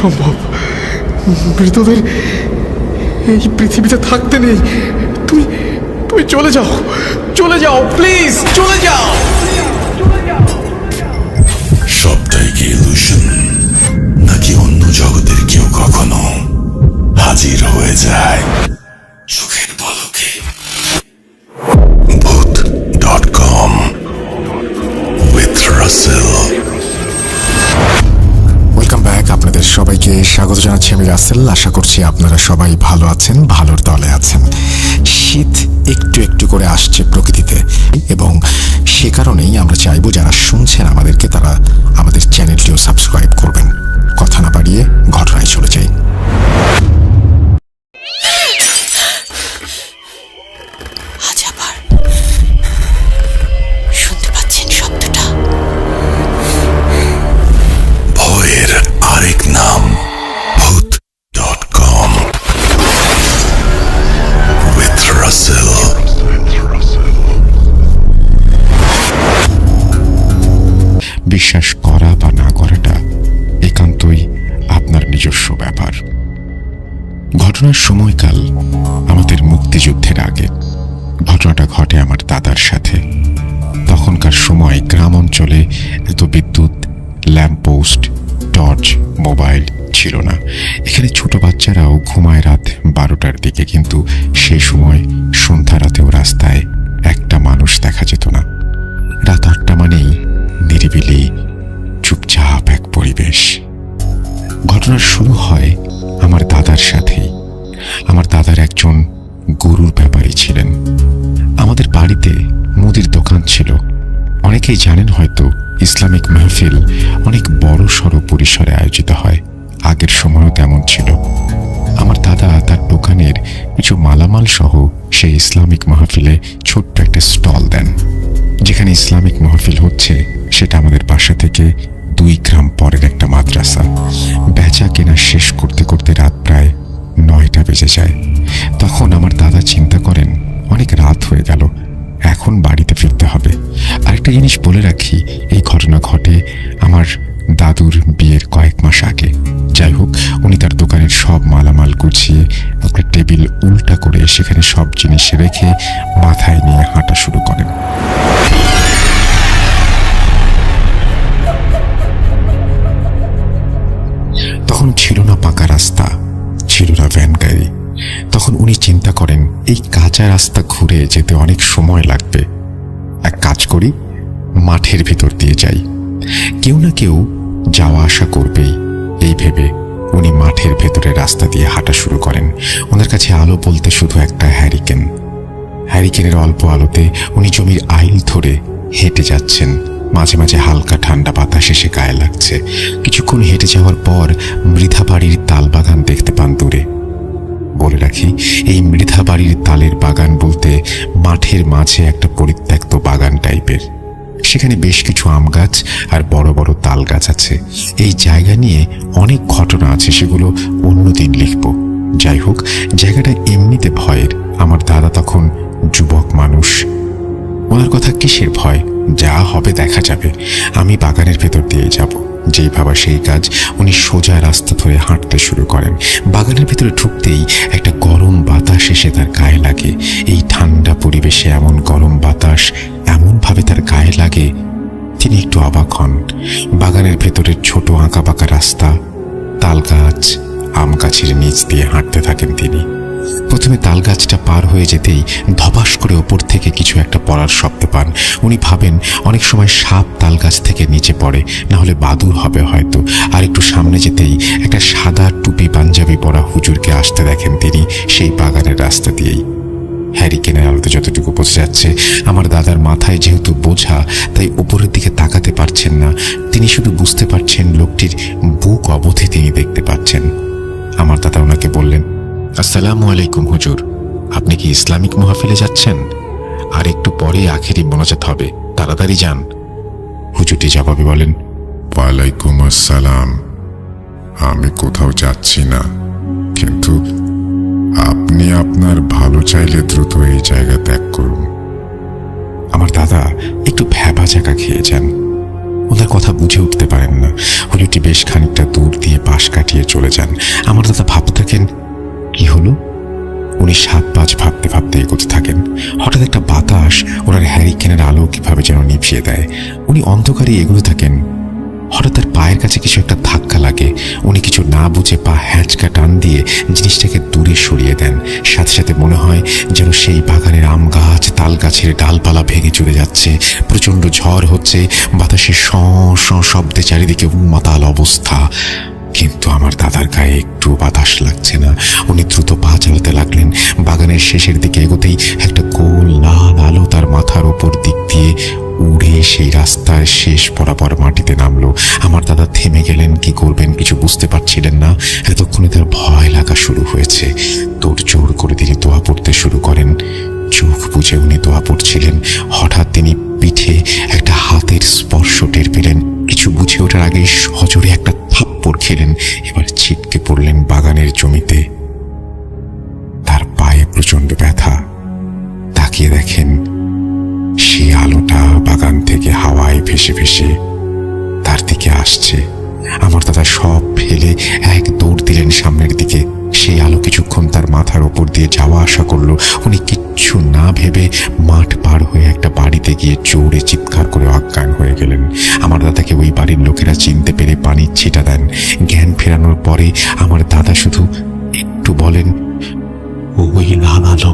সম্ভব। মৃতদের এই পৃথিবীতে থাকতে নেই। তুই তুমি চলে যাও। চলে যাও প্লিজ চলে যাও। সবটাই কি ইলুশন নাকি অন্য জগতের কেউ কখনো হাজির হয়ে যায়? সবাইকে স্বাগত জানাচ্ছি আমি রাসেল। আশা করছি আপনারা সবাই ভালো আছেন, ভালোর দলে আছেন। শীত একটু একটু করে আসছে প্রকৃতিতে এবং সে কারণেই আমরা চাইব যারা শুনছেন আমাদেরকে তারা আমাদের চ্যানেলটিও সাবস্ক্রাইব করবেন। নিজস্ব ব্যাপার ঘটনার সময়কাল আমাদের মুক্তিযুদ্ধের আগে। ঘটনাটা ঘটে আমার দাদার সাথে। তখনকার সময় গ্রাম অঞ্চলে এত বিদ্যুৎ ল্যাম্পপোস্ট টর্চ, মোবাইল ছিল না। এখানে ছোট বাচ্চারাও ঘুমায় রাত বারোটার দিকে, কিন্তু সে সময় সন্ধ্যা রাতেও রাস্তায় একটা মানুষ দেখা যেত না। রাত আটটা মানেই নিরিবিলি, চুপচাপ এক পরিবেশ। ঘটনার শুরু হয় আমার দাদার সাথেই। আমার দাদার একজন গরুর ব্যাপারী ছিলেন। আমাদের বাড়িতে মুদির দোকান ছিল। অনেকেই জানেন হয়তো ইসলামিক মাহফিল অনেক বড় সড়ো পরিসরে আয়োজিত হয়। আগের সময়ও তেমন ছিল। আমার দাদা তার দোকানের কিছু মালামাল সহ সেই ইসলামিক মাহফিলে ছোট্ট একটা স্টল দেন। যেখানে ইসলামিক মাহফিল হচ্ছে, সেটা আমাদের বাসা থেকে দুই গ্রাম পরের একটা মাদ্রাসা। বেচা কেনা শেষ করতে করতে রাত প্রায় নয়টা বেজে যায়। তখন আমার দাদা চিন্তা করেন, অনেক রাত হয়ে গেল, এখন বাড়িতে ফিরতে হবে। আরেকটা জিনিস বলে রাখি, এই ঘটনা ঘটে আমার দাদুর বিয়ের কয়েক মাস আগে। যাই হোক, উনি তার দোকানের সব মালামাল গুছিয়ে একটা টেবিল উল্টা করে সেখানে সব জিনিস রেখে মাথায় নিয়ে হাঁটা শুরু করেন। উনি চিন্তা করেন, এই কাঁচা রাস্তা ঘুরে যেতে অনেক সময় লাগবে। এক কাজ করি, মাঠের ভিতর দিয়ে যাই। কেউ না কেউ যাওয়া আসা করবেই। এই ভেবে উনি মাঠের ভেতরে রাস্তা দিয়ে হাঁটা শুরু করেন। ওনার কাছে আলো বলতে শুধু একটা হ্যারিকেন। হ্যারিকেনের অল্প আলোতে উনি জমির আইল ধরে হেঁটে যাচ্ছেন। মাঝে মাঝে হালকা ঠান্ডা বাতাস এসে গায়ে লাগছে। কিছুক্ষণ হেঁটে যাওয়ার পর মৃধা বাড়ির তাল বাগান দেখতে পান দূরে। বলে রাখি, এই মৃধা বাড়ির তালের বাগান বলতে মাঠের মাঝে একটা পরিত্যক্ত বাগান টাইপের। সেখানে বেশ কিছু আম গাছ আর বড় বড় তাল গাছ আছে। এই জায়গা নিয়ে অনেক ঘটনা আছে, সেগুলো অন্যদিন লিখব। যাই হোক, জায়গাটা এমনিতে ভয়ের। আমার দাদা তখন যুবক মানুষ। ওনার কথা কিসের ভয়? যা হবে দেখা যাবে। আমি বাগানের ভেতর দিয়ে যাব। যেই ভাবা সেই কাজ উনি সোজা রাস্তা ধরে হাঁটতে শুরু করেন। বাগানের ভিতরে ঢুকতেই একটা গরম বাতাস এসে তার গায়ে লাগে। এই ঠান্ডা পরিবেশে এমন গরম বাতাস এমনভাবে তার গায়ে লাগে, তিনি একটু অবাক হন। বাগানের ভেতরের ছোট আঁকা বাঁকা রাস্তা, তাল গাছ, আম গাছের নিচ দিয়ে হাঁটতে থাকেন তিনি। প্রথমে তাল গাছটা পার হয়ে যেতেই ধপাস করে ওপর থেকে কিছু একটা পড়ার শব্দ পান। উনি ভাবেন, অনেক সময় সাপ তাল গাছ থেকে নিচে পড়ে, না হলে বাদুর হবে হয়তো। আর একটু সামনে যেতেই একটা সাদা টুপি পাঞ্জাবি পরা হুজুরকে আসতে দেখেন তিনি সেই বাগানের রাস্তা দিয়েই। হ্যারিকেনের আলোতে যতটুকু বোঝা যাচ্ছে, আমার দাদার মাথায় যেহেতু বোঝা, তাই উপরের দিকে তাকাতে পারছেন না। তিনি শুধু বুঝতে পারছেন লোকটির বুক অবধি তিনি দেখতে পাচ্ছেন। আমার দাদা ওনাকে বললেন আসসালামু আলাইকুম হুজুর। আপনি কি ইসলামিক মাহফিলে যাচ্ছেন? আর একটু পরে আখেরি মোনাজাত হবে। তাড়াতাড়ি যান। হুজুরটি জবাবে বলেন ওয়ালাইকুম আসসালাম। আমি কোথাও যাচ্ছি না। কিন্তু আপনি আপনার ভালো চাইলে দ্রুত এই জায়গা ত্যাগ করুন। আমার দাদা একটু ভ্যাবা জায়গা খেয়ে যান। ওনার কথা বুঝে উঠতে পারেন না। হলিটি বেশ খানিকটা দূর দিয়ে পাশ কাটিয়ে চলে যান। আমার দাদা ভাবতে থাকেন কি হলো? উনি সাত পাঁচ ভাবতে ভাবতে এগোতে থাকেন। হঠাৎ একটা বাতাস ওনার হ্যারিকেনের আলো কীভাবে যেন নিভিয়ে দেয়। উনি অন্ধকারে এগোতে থাকেন। হঠাৎ তার পায়ের কাছে কিছু একটা ধাক্কা লাগে। উনি কিছু না বুঝে পা হ্যাঁচকা টান দিয়ে জিনিসটাকে দূরে সরিয়ে দেন। সাথে সাথে মনে হয় যেন সেই বাগানের আম গাছ, তাল গাছের ডালপালা ভেঙে চলে যাচ্ছে। প্রচণ্ড ঝড় হচ্ছে। বাতাসে শ শ শব্দে চারিদিকে উন্মাতাল অবস্থা। কিন্তু আমার দাদার গায়ে একটু বাতাস লাগছে না। উনি দ্রুত পা চালাতে লাগলেন। বাগানের শেষের দিকে এগোতেই একটা গোল লাল আলো তার মাথার ওপর দিক দিয়ে উড়ে সেই রাস্তার শেষ বরাবর মাটিতে নামলো। আমার দাদা থেমে গেলেন, কি করবেন কিছু বুঝতে পারছিলেন না। এতক্ষণে তার ভয় লাগা শুরু হয়েছে। তোর জোর করে তিনি দোয়া পড়তে শুরু করেন। চোখ বুঝে উনি দোয়া পড়ছিলেন। হঠাৎ তিনি পিঠে একটা হাতের স্পর্শ টের পেলেন। কিছু বুঝে ওঠার আগে সজোরে একটা থাপ্পড় খেলেন, এবার ছিটকে পড়লেন বাগানের জমিতে। তার পায়ে প্রচণ্ড ব্যথা। তাকিয়ে দেখেন সেই আলোটা বাগান থেকে হাওয়ায় ভেসে ভেসে তার দিকে আসছে। আমার দাদা সব ফেলে এক দৌড় দিলেন সামনের দিকে। সেই আলো কিছুক্ষণ তার মাথার ওপর দিয়ে যাওয়া আসা করল। উনি কিচ্ছু না ভেবে মাঠ পার হয়ে একটা বাড়িতে গিয়ে জোরে চিৎকার করে অজ্ঞান হয়ে গেলেন। আমার দাদাকে ওই বাড়ির লোকেরা চিনতে পেরে পানির ছিটা দেন। জ্ঞান ফেরানোর পরে আমার দাদা শুধু একটু বলেন ওই লাল আলো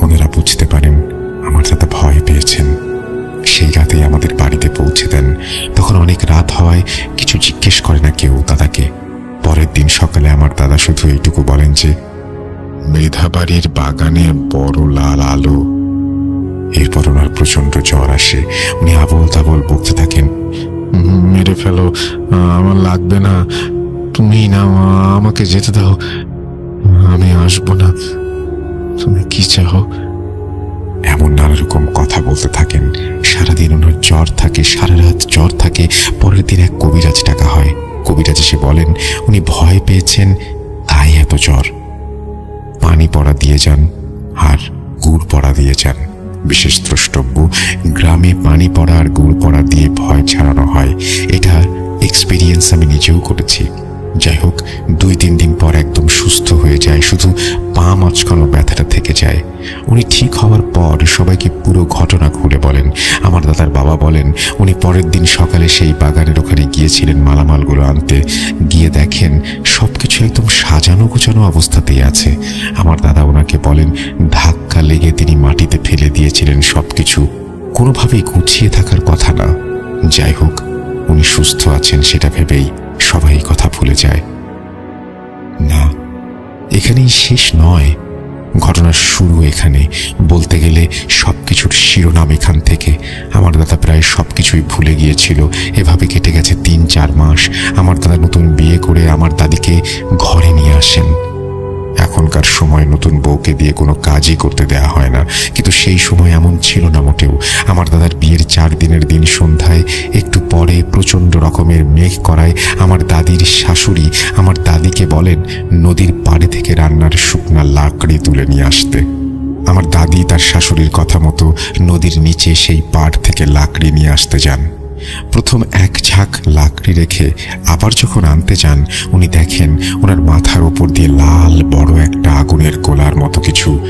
ওনারা বুঝতে পারেন আমার দাদা ভয় পেয়েছেন। সেই রাতেই আমাদের বাড়িতে পৌঁছে দেন। তখন অনেক রাত হওয়ায় কিছু জিজ্ঞেস করে না কেউ দাদাকে। পরের দিন সকালে আমার দাদা শুধু এইটুকু বলেন যে মেধাবাড়ির বাগানে বড় লাল আলো। এরপর ওনার প্রচণ্ড জ্বর আসে। উনি আবল তাবল বকতে থাকেন, মেরে ফেলো, আমার লাগবে না। তুমি না আমাকে যেতে দাও। আমি আসব না। তুমি কি চাও? এমন নানা রকম কথা বলতে থাকেন। সারাদিন ওনার জ্বর থাকে, সারা রাত জ্বর থাকে। পরের দিন এক কবিরাজ ডাকা হয়। কবিরাজ এসে বলেন, উনি ভয় পেয়েছেন, তাই এত জ্বর। পানি পড়া দিয়ে যান, আর গুড় পড়া দিয়ে যান। বিশেষ দ্রষ্টব্য, গ্রামে পানি পড়া আর গুড় পড়া দিয়ে ভয় ছাড়ানো হয়। এটা এক্সপিরিয়েন্স আমি নিজেও করেছি। যাই হোক, দুই তিন দিন পর একদম সুস্থ হয়ে যায়, শুধু পা মাঝখানো ব্যথাটা থেকে যায়। উনি ঠিক হওয়ার পর সবাইকে পুরো ঘটনা খুলে বলেন। আমার দাদার বাবা বলেন, উনি পরের দিন সকালে সেই বাগানের ওখানে গিয়েছিলেন মালামালগুলো আনতে। গিয়ে দেখেন সব কিছু একদম সাজানো গোছানো অবস্থাতেই আছে। আমার দাদা ওনাকে বলেন, ধাক্কা লেগে তিনি মাটিতে ফেলে দিয়েছিলেন সব কিছু কোনোভাবেই গুছিয়ে থাকার কথা না। যাই হোক উনি সুস্থ আছেন সেটা ভেবেই সবাই কথা ভুলে যায়। না, এখানেই শেষ নয়। ঘটনার শুরু এখানে। বলতে গেলে সব কিছুর শিরোনাম এখান থেকে। আমার দাদা প্রায় সব কিছুই ভুলে গিয়েছিল। এভাবে কেটে গেছে তিন চার মাস। আমার দাদা নতুন বিয়ে করে আমার দাদিকে ঘরে নিয়ে আসেন। এখনকার সময় নতুন বউকে দিয়ে কোনো কাজই করতে দেয়া হয় না। কিন্তু সেই সময় এমন ছিল না মোটেও। আমার দাদার বিয়ের চার দিনের দিন সন্ধ্যায় একটু পরে প্রচণ্ড রকমের মেঘ করায় আমার দাদির শাশুড়ি আমার দাদিকে বলেন, নদীর পাড়ে থেকে রান্নার শুকনা লাকড়ি তুলে নিয়ে আসতে। আমার দাদি তার শাশুড়ির কথা মতো নদীর নিচে সেই পাড় থেকে লাকড়ি নিয়ে আসতে যান। প্রথম এক ঝাঁক লাকড়ি রেখে আবার যখন আনতে যান, উনি দেখেন ওনার মাথার ওপর দিয়ে লাল বড় একটা আগুনের গোলার মতো কিছু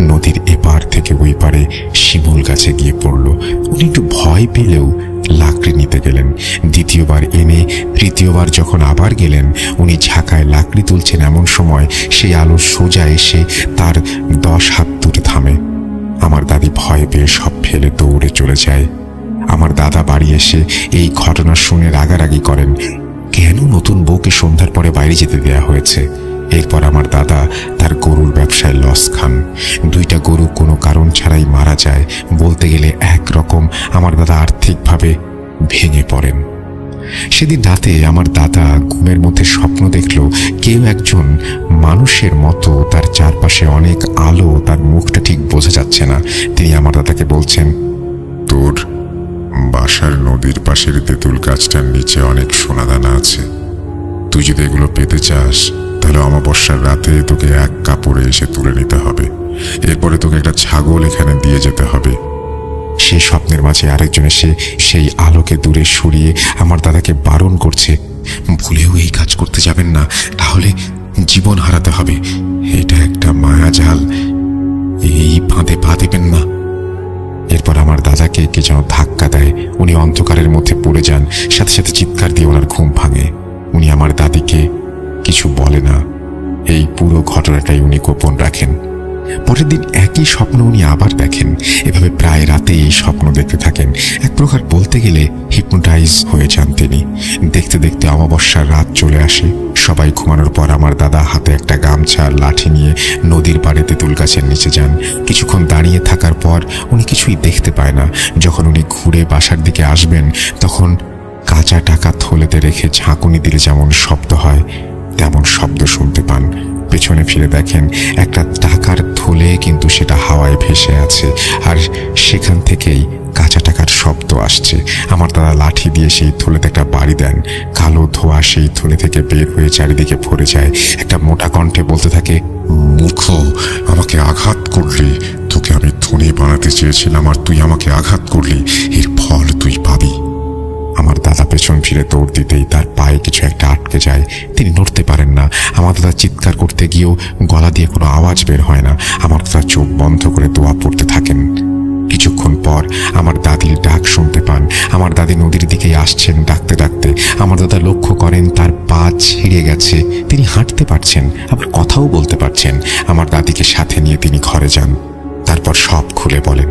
নদীর এপার থেকে ওই পারে শিমুল গাছে গিয়ে পড়ল। উনি একটু ভয় পেলেও লাকড়ি নিতে গেলেন। দ্বিতীয়বার এনে তৃতীয়বার যখন আবার গেলেন, উনি ঝাঁকায় লাকড়ি তুলছেন এমন সময় সেই আলো সোজা এসে তার দশ হাত দূরে থামে। আমার দাদি ভয় পেয়ে সব ফেলে দৌড়ে চলে যায়। আমার দাদা বাড়ি এসে এই ঘটনা শুনে রাগারাগি করেন। কেন নতুন বউকে সন্ধ্যার পরে বাইরে যেতে দেয়া হয়েছে? এরপর আমার দাদা তার গরুর ব্যবসায় লস খান। দুইটা গরু কোনো কারণ ছাড়াই মারা যায়। বলতে গেলে এক রকম আমার দাদা আর্থিকভাবে ভেঙে পড়েন। সেদিন রাতে আমার দাদা ঘুমের মধ্যে স্বপ্ন দেখল, কেউ একজন মানুষের মতো তার চারপাশে অনেক আলো, তার মুখটা ঠিক বোঝা যাচ্ছে না। তিনি আমার দাদাকে বলছেন, তোর বাসার নদীর পাশের তেঁতুল গাছটার নিচে অনেক সোনাদানা আছে। তুই যদি এগুলো পেতে চাস, তাহলে অমাবস্যার রাতে তোকে এক কাপড়ে এসে তুলে নিতে হবে। এরপরে তোকে একটা ছাগল এখানে দিয়ে যেতে হবে। সেই স্বপ্নের মাঝে আরেকজন এসে সেই আলোকে দূরে সরিয়ে আমার দাদাকে বারণ করছে। ভুলেও এই কাজ করতে যাবেন না, তাহলে জীবন হারাতে হবে। এটা একটা মায়াজাল এই ফাঁদে পা দেবেন না। এরপর আমার দাদাকে কে যেন ধাক্কা দেয়, উনি অন্ধকারের মধ্যে পড়ে যান, সাথে সাথে চিৎকার দিয়ে ওনার ঘুম ভাঙে। উনি আমার দাদিকে কিছু বলে না। এই পুরো ঘটনাটাই উনি গোপন রাখেন। পরের দিন একই স্বপ্ন উনি আবার দেখেন। এভাবে প্রায় রাতে এই স্বপ্ন দেখতে থাকেন। এক প্রকার বলতে গেলে হিপনোটাইজ হয়ে যান তিনি। দেখতে দেখতে অমাবস্যার রাত চলে আসে। সবাই ঘুমানোর পর আমার দাদা হাতে একটা গামছা, লাঠি নিয়ে নদীর পাড়ে তেঁতুল গাছের নিচে যান। কিছুক্ষণ দাঁড়িয়ে থাকার পর উনি কিছুই দেখতে পায় না। যখন উনি ঘুরে বাসার দিকে আসবেন, তখন কাঁচা টাকা থলেতে রেখে ঝাঁকুনি দিলে যেমন শব্দ হয়, তেমন শব্দ শুনতে পান। পেছনে ফিরে দেখেন একটা টাকার থলে কিন্তু সেটা হাওয়ায় ভেসে আছে। আর সেখান থেকেই কাঁচা টাকার শব্দ আসছে। আমার দাদা লাঠি দিয়ে সেই থলেতে একটা বাড়ি দেন। কালো ধোয়া সেই থলে থেকে বের হয়ে চারিদিকে ভরে যায়। একটা মোটা কণ্ঠে বলতে থাকে, মূর্খ, আমাকে আঘাত করলি। তোকে আমি ধনী বানাতে চেয়েছিলাম আর তুই আমাকে আঘাত করলি। এর ফল তুই পাবি। আমার দাদা পেছন ফিরে দৌড় দিতেই তার পায়ে কিছু একটা আটকে যায়। তিনি নড়তে পারেন না। আমার দাদা চিৎকার করতে গিয়েও গলা দিয়ে কোনো আওয়াজ বের হয় না। আমার দাদা চোখ বন্ধ করে দোয়া পড়তে থাকেন। কিছুক্ষণ পর আমার দাদির ডাক শুনতে পান। আমার দাদি নদীর দিকেই আসছেন ডাকতে ডাকতে। আমার দাদা লক্ষ্য করেন তার পা ছিঁড়ে গেছে। তিনি হাঁটতে পারছেন, আবার কথাও বলতে পারছেন। আমার দাদিকে সাথে নিয়ে তিনি ঘরে যান। তারপর সব খুলে বলেন।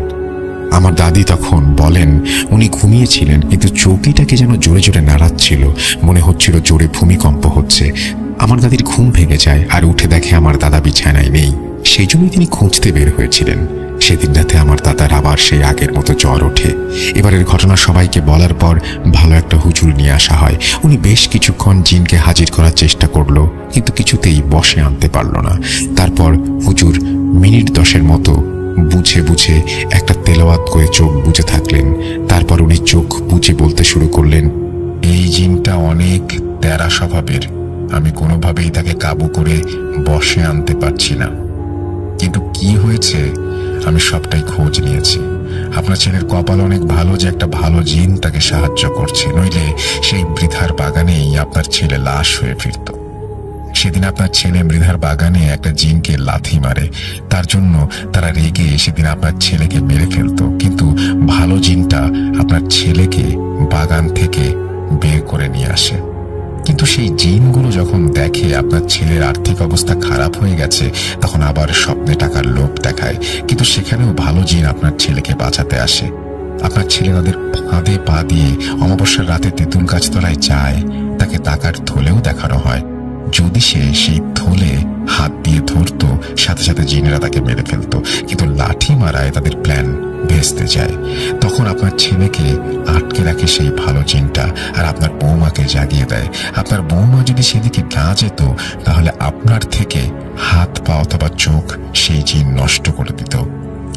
আমার দাদি তখন বলেন, উনি ঘুমিয়েছিলেন, কিন্তু চৌকিটাকে যেন জোরে জোরে নাড়াচ্ছিল। মনে হচ্ছিল জোরে ভূমিকম্প হচ্ছে। আমার দাদির ঘুম ভেঙে যায় আর উঠে দেখে আমার দাদা বিছানায় নেই। সেই জন্যই তিনি খুঁজতে বের হয়েছিলেন। সেদিন রাতে আমার দাদার আবার সেই আগের মতো জ্বর ওঠে। এবারের ঘটনা সবাইকে বলার পর ভালো একটা হুজুর নিয়ে আসা হয়। উনি বেশ কিছুক্ষণ জিনকে হাজির করার চেষ্টা করল, কিন্তু কিছুতেই বসে আনতে পারল না। তারপর হুজুর মিনিট দশের মতো বুঝে বুঝে একটা তেলাওয়াত করে চোখ বুঝে থাকলেন। তারপর উনি চোখ বুঝে বলতে শুরু করলেন, এই জিনটা অনেক তেরা স্বভাবের। আমি কোনোভাবেই তাকে কাবু করে বসে আনতে পারছি না। কিন্তু কি হয়েছে? আমি সবটাই খোঁজ নিয়েছি। আপনার ছেলের কপাল অনেক ভালো যে একটা ভালো জিন তাকে সাহায্য করছে, নইলে সেই বৃথার বাগানেই আপনার ছেলে লাশ হয়ে ফিরতো। সেদিন আপনার ছেলে মৃধার বাগানে একটা জিনকে লাথি মারে, তার জন্য তারা রেগে সেদিন আপনার ছেলেকে মেরে ফেলতো, কিন্তু ভালো জিনটা আপনার ছেলেকে বাগান থেকে বের করে নিয়ে আসে। কিন্তু সেই জিনগুলো যখন দেখে আপনার ছেলের আর্থিক অবস্থা খারাপ হয়ে গেছে, তখন আবার স্বপ্নে টাকার লোভ দেখায়। কিন্তু সেখানেও ভালো জিন আপনার ছেলেকে বাঁচাতে আসে। আপনার ছেলে তাদের ফাঁদে পা দিয়ে অমাবস্যার রাতে তেঁতুল গাছতলায় যায়, তাকে টাকার থলেও দেখানো হয়। যদি সে সেই থলে হাত দিয়ে ধরতো, সাথে সাথে জিনেরা তাকে মেরে ফেলতো। কিন্তু লাঠি মারায় তাদের প্ল্যান ভেস্তে যায়। তখন আপনার ছেলেকে আটকে রাখে সেই ভালো জিনটা, আর আপনার বৌমাকে জাগিয়ে দেয়। আপনার বৌমা যদি সেদিকে না যেত, তাহলে আপনার থেকে হাত পা অথবা চোখ সেই জিন নষ্ট করে দিত।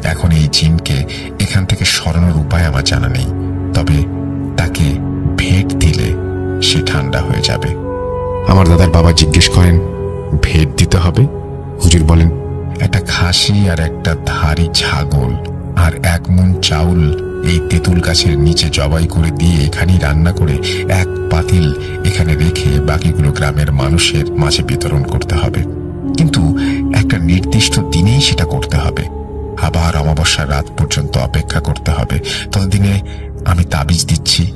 এখন এই জিনকে এখান থেকে সরানোর উপায় আমার জানা নেই। তবে তাকে ভেট দিলে সে ঠান্ডা হয়ে যাবে। আমার দাদার বাবা জিজ্ঞেস করেন ভেট দিতে হবে? হুজুর বলেন, একটা খাসি আর একটা ধারি ছাগল আর এক মন চাউল এই তেঁতুল গাছের নিচে জবাই করে দিয়ে এখানেই রান্না করে এক পাতিল এখানে রেখে বাকিগুলো গ্রামের মানুষের মাঝে বিতরণ করতে হবে। কিন্তু একটা নির্দিষ্ট দিনেই সেটা করতে হবে। আবার অমাবস্যার রাত পর্যন্ত অপেক্ষা করতে হবে। ততদিনে আমি তাবিজ দিচ্ছি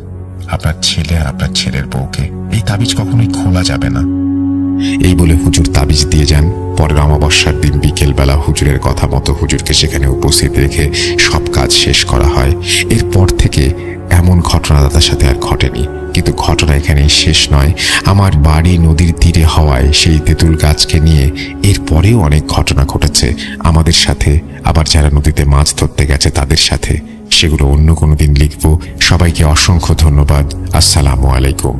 আপনার ছেলে আর আপনার ছেলের বউকে। এই তাবিজ কখনোই খোলা যাবে না। এই বলে হুজুর তাবিজ দিয়ে যান। পরের অমাবস্যার দিন বিকেলবেলা হুজুরের কথা মতো হুজুরকে সেখানে উপস্থিত রেখে সব কাজ শেষ করা হয়। এরপর থেকে এমন ঘটনা দাদার সাথে আর ঘটেনি। কিন্তু ঘটনা এখানেই শেষ নয়। আমার বাড়ি নদীর তীরে হওয়ায় সেই তেঁতুল গাছকে নিয়ে এরপরেও অনেক ঘটনা ঘটেছে। আমাদের সাথে আবার যারা নদীতে মাছ ধরতে গেছে তাদের সাথে সেগুলো অন্য কোনো দিন লিখব। সবাইকে অসংখ্য ধন্যবাদ। আসসালামু আলাইকুম।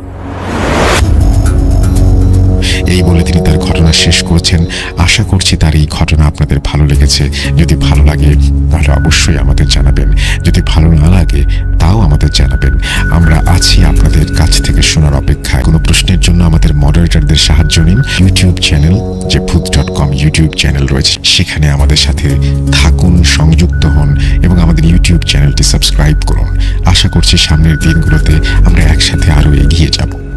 এই বলে তিনি তার ঘটনা শেষ করছেন। আশা করছি তার এই ঘটনা আপনাদের ভালো লেগেছে। যদি ভালো লাগে, তাহলে অবশ্যই আমাদের জানাবেন। যদি ভালো না লাগে, তাও আমাদের জানাবেন। আমরা আছি আপনাদের কাছ থেকে শোনার অপেক্ষায়। কোনো প্রশ্নের জন্য আমাদের মডারেটরদের সাহায্য নিন। ইউটিউব চ্যানেল যে ভূত ডট কম ইউটিউব চ্যানেল রয়েছে, সেখানে আমাদের সাথে থাকুন, সংযুক্ত হন এবং আমাদের ইউটিউব চ্যানেলটি সাবস্ক্রাইব করুন। আশা করছি সামনের দিনগুলোতে আমরা একসাথে আরও এগিয়ে যাব।